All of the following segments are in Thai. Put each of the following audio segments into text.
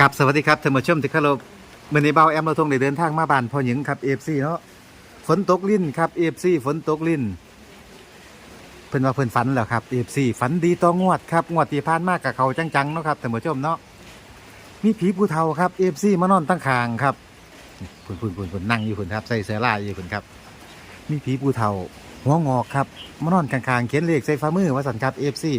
กับสวัสดีครับท่านผู้ชมที่เคารพมื่อนี้เบาแอมเราทงได้เดินทางมาบ้านพ่อหญิงครับเอฟซีเนาะฝนตกลิ้นครับเอฟซีฝนตกลิ้นเพิ่นว่าเพิ่นฝันแล้วครับเอฟซีฝันดีต่องวดครับงวดที่ผ่านมากกับเขาจังๆเนาะครับท่านผู้ชมเนาะมีผีผู้เฒ่าครับเอฟซีมานอนตั้งคางครับพุ่นพุ่นพุ่นพุ่นนั่งอยู่พุ่นครับใส่เสื้อลายอยู่พุ่นครับ มีผีผู้เฒ่า หัวงอกครับมานอนกลางๆเขียนเลขใส่ฝ่ามือว่าสันครับเอฟซี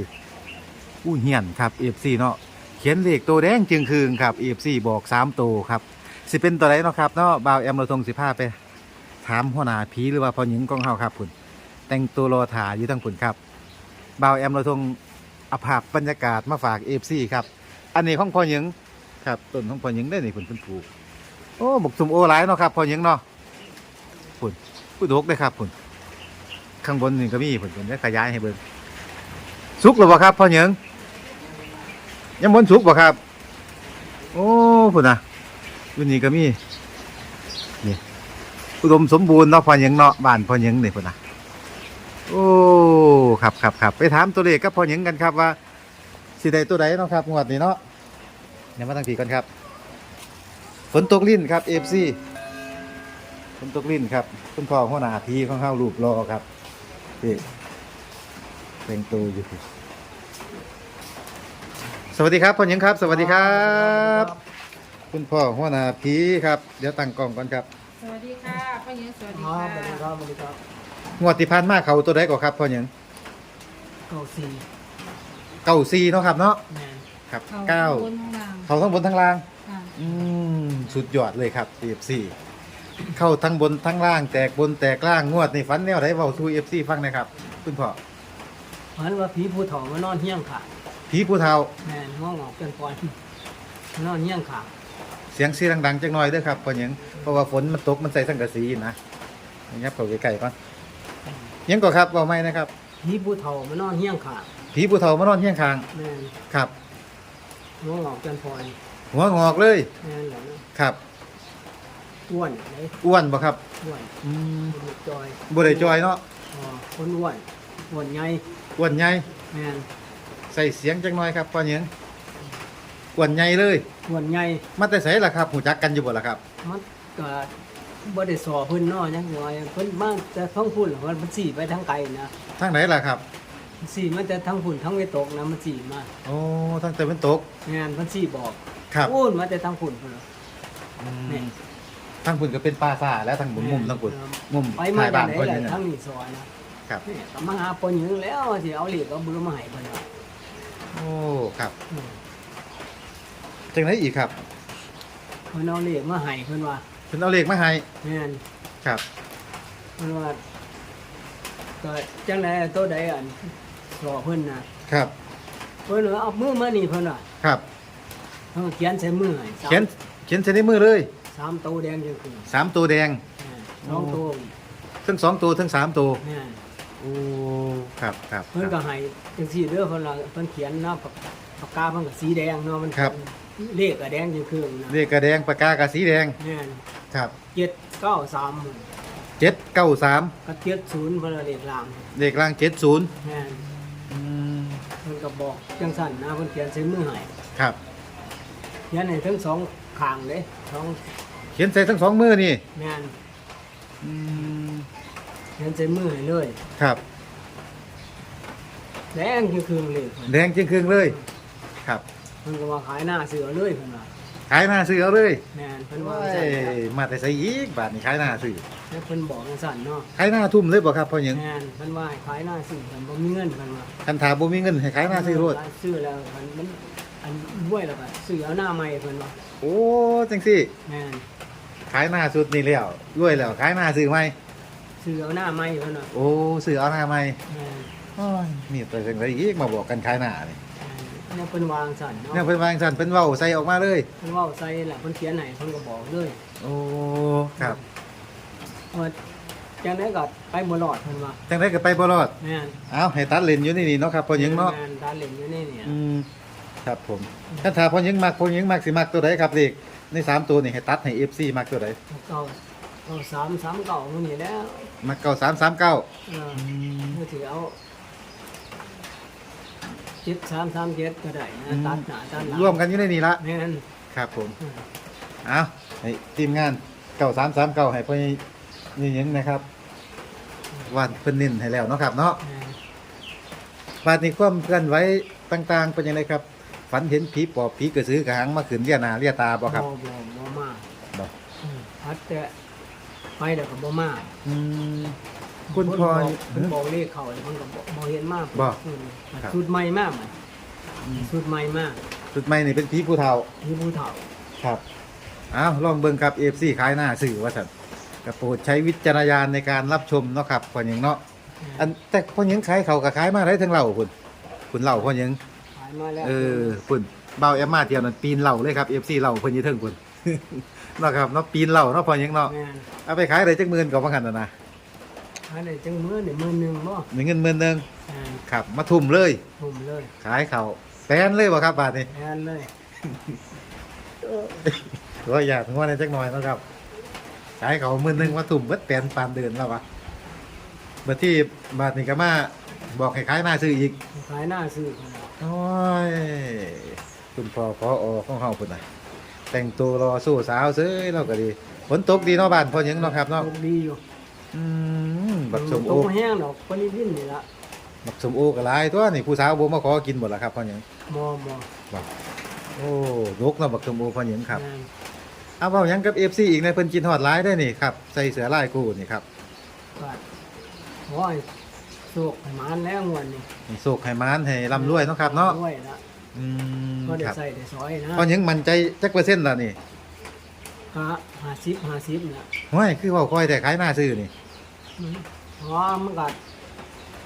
อู้เหียนครับเอฟซีเนาะ เขียนเลขตัวแดงจึงคืงครับ EFC บอกสามตัวครับสิเป็นตัวไหนเนาะครับเนาะบ่าวแอมเราทงสิพาไป ถามหัวหน้าผีหรือว่าพ่อหญิงกองเฮาครับคุณแต่งตัวรอถ่ายอยู่ทั้งคุณครับบ่าวแอมเราทงอภาพบรรยากาศมาฝาก EFC ครับ อันนี้ของพ่อหญิงครับต้นของพ่อหญิงได้นี่คุณเพิ่นปลูกโอ้บกสุมโอหลายเนาะครับพ่อหญิงเนาะคุณผู้ดกได้ครับคุณข้างบนนี่ก็มีผมจะได้ขยายให้เบิ่งสุกหรือเปล่าครับพ่อหญิง ยังบนสุกบ่ครับ โอ้พุ่นนะอยู่นี่ก็มีนี่อุดมสมบูรณ์เนาะพอยังเนาะบ้านพอยังนี่พุ่นนะโอ้ครับครับครับไปถามตัวเลขกับพอยังกันครับว่าสิได้ตัวใดเนาะครับงวดนี้เนาะเดี๋ยวมาตั้งทีก่อนครับ ฝนตกลิ้นครับเอฟซีฝนตกลิ้นครับคุณพ่อหัวหน้าทีของข้ารูปรอครับนี่แต่งตัวอยู่ สวัสดีครับพ่อหญิงครับ สวัสดีครับ คุณพ่อหัวหน้าผีครับ เดี๋ยวตั้งกล้องก่อนครับสวัสดีค่ะพ่อหญิงสวัสดีอ๋อค่ะสวัสดีครับสวัสดีครับงวดที่ผ่านมาเขาตัวใดก่อนครับพ่อหญิงเก้าสี่เก้าซีเนาะครับเนาะแมนครับเขาเก้าบนข้างล่างเขาทั้งบนทั้งล่าง ค่ะอืมสุดยอดเลยครับเอฟซีเข้าทั้งบนทั้งล่างแตกบนแตกล่างงวดนี่ฟันแนวไหนเบาทูเอฟซีฟังหนะครับ คุณพ่อ เพราะฉะนั้นว่าผีผู้เฒ่ามานอนเฮี้ยงขา ผีผู้เฒ่า แมนห้องออกกันก่อนมานอนเฮี้ยงขาเสียงซีดังๆจังหน่อยเด้วยครับพ่อหญิงเพราะว่าฝนมันตกมันใส่สังกะสีนะยับเข้าใกล้ๆก่อนยังก่อนครับเบาไม่นะครับ ผีผู้เฒ่ามานอนเฮี้ยงขาผีผู้เฒ่ามานอนเที่ยงคางแมนครับ ห้องออกกันพอยหัวงอกเลยแมนเหล่านั้นครับ อ้วนเลยอ้วนบ่ครับอ้วนอืมคนจอยบ่ได้จอยเนาะอ๋อคนอ้วนอ้วนใหญ่อ้วนใหญ่แมนใส่เสียงจังหน่อยครับพ่อเหยียงอ้วนใหญ่เลยอ้วนใหญ่มาแต่ไสล่ะครับหูจักกันอยู่บ่ล่ะครับ มันก็บ่ได้สอเพิ่นเนาะจังหน่อยเพิ่นมาแต่ท้องพุ่นเหรอมันสี่ไปทางไกลนะทางไหนล่ะครับสี่มันแต่ทั้งฝุ่นทั้งเวตกนะมันสี่มาโอ้ทางตะวันตก งานมันสี่บอกครับโอ้นมาแต่ทั้งฝุ่นพุ่นเหรออืมนี่ทางพุ่นก็เป็นป่าซ่าแล้วทางบุญมุมทางพุ่นมุมไปมาถ่ายจาบ้ากนไหนพ่อหเหลายียยงทั้งนี่ซอยนะครับ นี่ก็มาหาปนหญิงแล้วสิเอาเหล็กเอาเบือมาให้เพิ่นว่า โอ้ครับอืมจังไหนอีกครับเพิ่นเอาเหล็กมาให้เพิ่นว่าเพิ่นเอาเลขมาให้งานครับเพิ่นว่าก็จังไดตัวใดอันสอเพิ่นน่ะครับเพิ่นว่าเอามือมานี่เพิ่นว่าครับเพิ่นก็เขียนใส่มือให้สามเขียนเขียนใส่ในมือเลยสามตัวแดงจังคือสามตัวแดงสองตัวทั้งสองตัวทั้งสามตัวงาน โอ้ครับครับเพิ่นก็ให้จังซี่เด้อเพิ่นว่าเพิ่นเขียนเนาะปากปากกาเพิ่นก็สีแดงเนาะมันครับ เลขก็แดงจังคือนะเลขกระแดงปากกากระสีแดงแม่นครับเจ็ดเก้าสามเจ็ดเก้าสามก็เจ็ดศูนย์เพิ่นว่าเลขล่างเลขล่างเจ็ดศูนย์แม่นเพิ่นก็บอกจังสั่นนะเพิ่นเขียนใส่มือให้ครับ เขียนให้ทั้งสองข้างเลยสองเขียนใส่ทั้งสองมือนี่แม่นอืมเขียนใส่มือให้เลยครับ แดงคือคือเลขเพิ่นแดงจึงครึ่งเลย ครับ เพิ่นก็ว่าขายหน้าเสือเลยเพิ่นว่าขายหน้าซื้อเอาเลยแม่นเพิ่นโอ้ว่าจังยซั่นมาแต่ใส่อีกบาทนี่ขายหน้าซื้อแล้วเพิ่นบอกจังสั่นเนาะขายหน้าทุ่มเลยบ่ครับพ่อหญิงแม่นเพิ่นว่าให้ขายหน้าซื้อเพิ่นบ่มีเงินเพิ่นว่าคันถามบ่มีเงินให้ขายหน้าซื้อรถซื้อแล้วมันมันอันด้วยแล้วก็ซื้อเอาหน้าใหม่เพิ่นว่าโอ้จังซี่แม่นขายหน้าสุดนี่แล้วรวยแล้วขายหน้าซื้อไหม ซื้อเอาหน้าใหม่เพิ่นว่าโอ้ซื้อเอาหน้าใหม่แม่นโอ้ยมีแต่จังไดอีกมาบอกกันขายหน้านี่เนี่ยเพิ่นวางสั่นเนาะเนี่ยเพิ่นวาจังซั่นเพิ่นเว้าใส่ออกมาเลย เพิ่นเว้าใส่แหละเพิ่นเขียนให้เพิ่นก็บอกเลยโอ้ครับว่าจังได๋ก็ไปบ่รอดเพิ่นว่าจังไดก็ไปบ่รอดแม่นเอาให้ตัดเลนอยู่นี่นี่เนาะครับพ่อหญิงเนาะแม่นดานเล่นอยู่ในเนี่ยอืมครับผมถ้าถามพ่อหญิงมักพ่อหญิงมักสิมักตัวใดครับเลขในสามตัวนี่ให้ตัดให้ FC มักตัวใดเก้า เก้าสามสามเก้ามันนี่แล้วมักเก้าสามสามเก้าเออมือถือเอาเจ็ดสามสามเจ็ดก็ได้นะตัดหน้าตัดหลังรวมกันอยู่ในนี่ละแม่นครับผม เอาให้ทีมงานเก่าสามสามเก่าให้พ่อนี่ยังนะครับวาดเพิ่นนิ่นให้แล้วเนาะครับเนาะอ่าบาดนี้ความเคลื่อนไหวต่าง ๆ เป็นยังไงครับ ฝันเห็นผีปอบผีกระสือกระหังมาขืนเลียหนาเลียตาบ่ครับ บ่บ่บ่มาบ่ อืมพัดแต่ ไปเดี๋ยวก็บ่มาอืมคุณพ่อ เพิ่นบอกเลขเขาเลยเพิ่นก็บ่บ่เห็นมากบ่อืมครับ สูตรใหม่มากมันสูตรใหม่มากสุดใหม่นี่เป็นผีผู้เฒ่ามีผู้เฒ่า ครับอ้าวลองเบิ่งครับ FC ขายหน้าสื่อว่าซั่นก็โปรดใช้วิจารณญาณในการรับชมเนาะครับพ่อหยังเนาะ อันแต่พ่อหยังขายเขาก็ขายมาได้ทั้งเหล่าคุณคุณเหล่าพ่อหยังขายมาแล้วเออคุณเบาแอมมาเที่ยวนั้นปีนเหล่าเลยครับ FC เหล่าเพิ่นอยู่เทิงคุณ เนาะครับเนาะปีนเหล่าเนาะพ่อหยังเนาะแม่นเอาไปขายได้จักหมื่นก็ว่ากันน่ะนะขายได้จังมื้อนี่มื้อหนึงบ่มีเงินหมื่นหนึงอ่าครับ มาทุ่มเลย ทุ่มเลยขายเขาแตนเลยบ่ครับบาทนี้แทนเลยก็อยากถึงว่าในจักหน่อยเนาะครับขายเขาหมื่นหนึงมาทุ่มเบิดแตนปานเดือนแล้ววะเมื่อที่บาทนี้ก็มาบอกให้ขายหน้าซื้ออีกขายหน้าซื้อพุ่นน่ะโอ้ยคุณพ่อพออของเฮาพุ่นน่ะ แต่งตัวรอสู้สาวเซ้ยเราก็ดีฝนตกดีเนาะบ้านพ่อหยังเนาะครับเนาะตกดีอยู่อืมบักสมตโอกบ่แห้งดอกปานนี้ดินนี่ละบักสมโอก็หลายตัวนี่ผู้สาวบ่มาขอกินหมดแล้วครับพ่อหยังบ่บ่โอ้ยกเนาะบักสมโอพ่อหยังครับแม่นเอาเว้าหยังกับ FC อีกในเพิ่นกินฮอดหลายได้อนี่ครับใส่เสื้อลายกูนี่ครับก็โอ้ยโศกให้หมานแล้วงวดนี้ให้โชคให้มานให้ร่ำรวยเนาะครับเนาะ ด้วยละ อืมก็ได้ครับใส่ได้ซอยนะพ่อหยังมั่นใจจักเปอร์เซ็นต์ล่ะนี่ก็50 50นี่ละห้ยคือเว้าค่อยแต่ขายหน้าซื้อนี่อืมอ๋อมันก็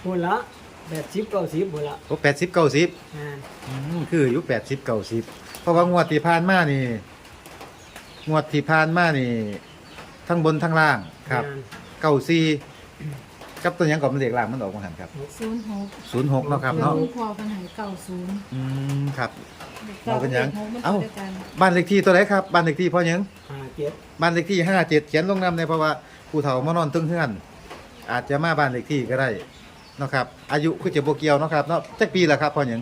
พุ่นละ80 90พุ่นละโอ้80 90แม่นอืมคืออยู่แปดสิบเก้าสิบเพราะว่างวดที่ผ่านมานี่ งวดที่ผ่านมานี่ ทั้งบนทั้งล่างครับแม่นเก้าซี กับตัวหยังก่อนมันเด็กล่างมันออกมาหันครับศูนย์หกศูนย์หกเนาะครับเดี๋ยเนาะวพอปัญหาเก่าศูนย์อืมครับเก่าเป็นหยังหกมันเอ้าเท่ากันบ้านเลขที่ตัวไหนครับบ้านเลขที่พ่อหยัง57บ้านเลขที่ห้าเจ็ดเขียนลงนำในเพราะว่าผู้เฒ่ามานอนตึงเฮือน อาจจะมาบ้านเลขที่ก็ได้เนาะครับ อายุคือจะโบเกียวเนาะครับเนาะจักปีละครับพ่อหยัง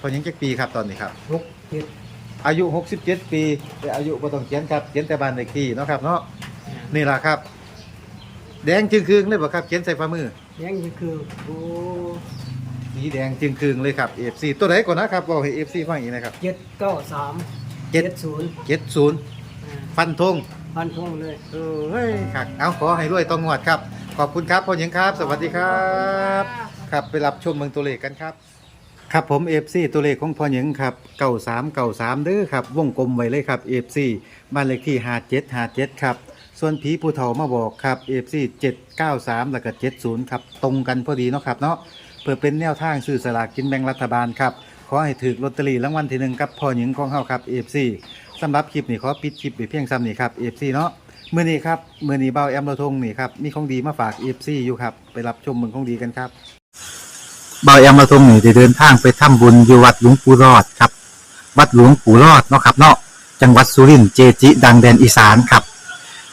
พ่อหยังจักปีครับตอนนี้ครับ6 7อายุ 67 ปีแต่อายุบ่ต้องเขียนครับเขียนแต่บ้านเลขที่เนาะครับเนาะนี่ล่ะครับ แดงจึงคืงเลยบ่ครับ เขียนใส่ฝ่ามือยังคือโอ้สีแดงจึงคืงเลยครับ FC ตัวไหนก่อนนะครับบอกให้ FC ฟังอีกนะครับ793เจ็ด70 70อ่าฟันธงพันพงเลยเออเฮ้ยครับเอาขอให้รวยต้องงวดครับ ขอบคุณครับพ่อหญิงครับ สวัสดีครับ ครับไปรับชมเมืองตัวเลขกันครับ ครับผม FC ตัวเลขของพ่อหญิงครับเก่าสามเก่าสามเด้อครับ วงกลมไว้เลยครับ FC บ้านเลขที่57 57ครับ ส่วนผีผู้เฒ่ามาบอกครับ FC 793แล้วก็70ครับตรงกันพอดีเนาะครับเนาะเพื่อเป็นแนวทางซื้อสลากกินแบ่งรัฐบาลครับขอให้ถือลอตเตอรี่รางวัลที่หนึ่งกับพ่อหญิงของเฮาครับ FC สำหรับคลิปนี้ขอปิดคลิปไปเพียงซ้ำนี้ครับ FC เนาะมื้อนี้ครับมื้อนี้เบาแอมโลทงนี่ครับมีของดีมาฝาก FC อยู่ครับไปรับชมเมืองของดีกันครับเบาแอมมาทงนี่ได้เดินทางไปทำบุญอยู่วัดหลวงปู่รอดครับ วัดหลวงปู่รอดเนาะครับเนาะจังหวัดสุรินทร์เจจิ ดังแดนอีสานครับ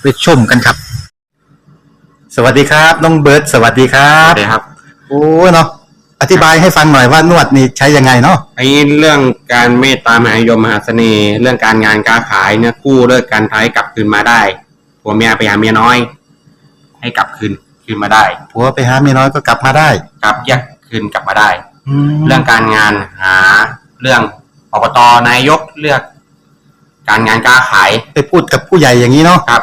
ไปชมกันครับ สวัสดีครับ น้องเบิร์ดสวัสดีครัครับบครับโอ้เนาะอธิบายให้ฟังหน่อยว่านวดนี่ใช้ยังไงเนาะไอ้เรื่องการเมตตามหานิยมมหาเสน่ห์เรื่องการงานการขายเนี่ยกู้เลิกการท้ายกลับคืนมาได้ผัวเมียไปหาเมียน้อย ให้กลับคืนคืนมาได้ผัวไปหาเมียน้อยก็กลับมาได้กลับแยกคืนกลับมาได้แล้เรื่วองการงานหาเรื่องอบตนายกเลือก การงานการขายไปพูดกับผู้ใหญ่อย่างนี้เนาะครับ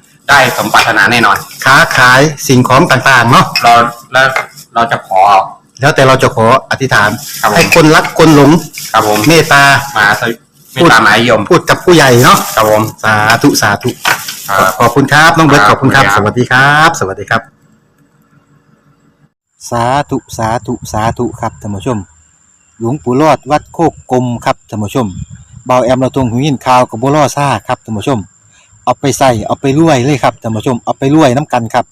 ได้สมปรารถนาแน่นอน ค้าขายสิ่งของต่างๆเนาะเราแล้วเราจะขอ แล้วแต่เราจะขออธิษฐาน ครับผม ให้คนรักคนหลงครับผมเมตตา มาสวิไม่ตามหมายยมพูดกับผู้ใหญ่เนาะครับผม สาธุสาธุครับ ขอบคุณครับน้องเบิร์ตคขรับอบคุณครับขอบสคุณครับวัสดีครับ สวัสดีครับ สาธุสาธุสาธุครับท่านผู้ชม หลวงปู่รอดวัดโคกกลมครับท่านผู้ชมเบาแอมเราตรงหูยินข่าวกับบัวล่อซ่าครับท่านผู้ชม เอาไปใส่เอาไปรวยเลยครับท่านผู้ชมเอาไปรวยน้ำกันครับ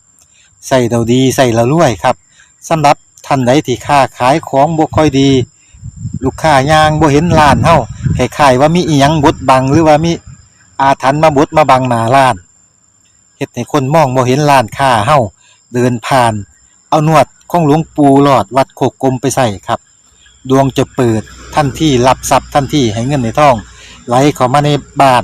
ใส่เราดีใส่เรารวยครับสำหรับท่านใดที่ค้าขายของบ่ค่อยดี ลูกค้ายางบ่เห็นร้านเฮาคล้ายว่ามีอีหยังบดบังหรือว่ามีอาถรรพ์มาบดมาบังหน้าร้านเฮ็ดให้คนมองบ่เห็นร้านค้าเฮาเดินผ่าน เอานวดของหลวงปู่หลอดวัดโคกกลมไปใส่ครับ ดวงจะเปิดทันที่รับทรัพย์ทันที่ให้เงินในท้อง ไหลเข้ามาในบ้าน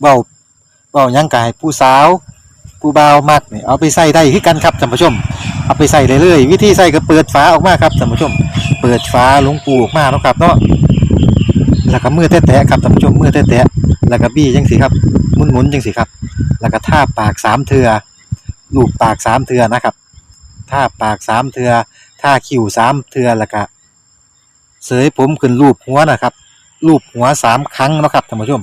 เบาเบายังกายผู้สาวผู้เบามักนี่เอาไปใส่ได้คือกันครับท่านผู้ชม เอาไปใส่เลยเลยๆวิธีใส่ก็เปิดฝาออกมาครับท่านผู้ชม เปิดฝาหลวงปูออกมาเนาะครับเนาะแล้วก็มือแตะๆครับท่านผู้ชมมือแตะๆแล้วก็บี้จังสิครับหมุนๆจังสิครับ แล้วก็ท่าปากสามเทือลูบปากสามเทือนะครับท่าปากสามเทือท่าคิ้วสามเทือแล้วก็เสยผมขึ้นรูปหัวนะครับรูปหัวสามครั้งนะครับท่านผู้ชม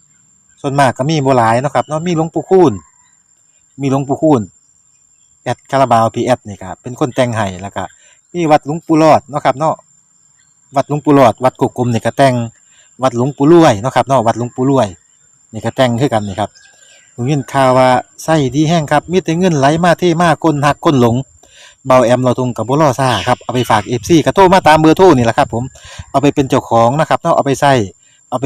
ส่วนมากก็มีบหลายเนาะครับเนาะมีหลวงปู่คูณมีหลวงปู่คูณแอดคาราบาวพีแอดนี่ครับเป็นคนแต่งให้แล้วก็มีวัดหลวงปู่รอดเนาะครับเนาะวัดหลวงปู่รอด วัดกุกกลมนี่ก็แต่งวัดหลวงปู่รวยเนาะครับเนาะวัดหลวงปู่รวยนี่ก็แต่งคือกันนี่ครับผมยินข่าวว่าไส้ดีแห้งครับมีแต่เงินไหลมาเทมาคนหักคนหลงเบาแอมเราทุงกับบุรอซ่าครับเอาไปฝากเอฟซีกระโทรมาตามเบอร์โทรนี่แหละครับผมเอาไปเป็นเจ้าของนะครับเนาะเอาไปใส่เอาไป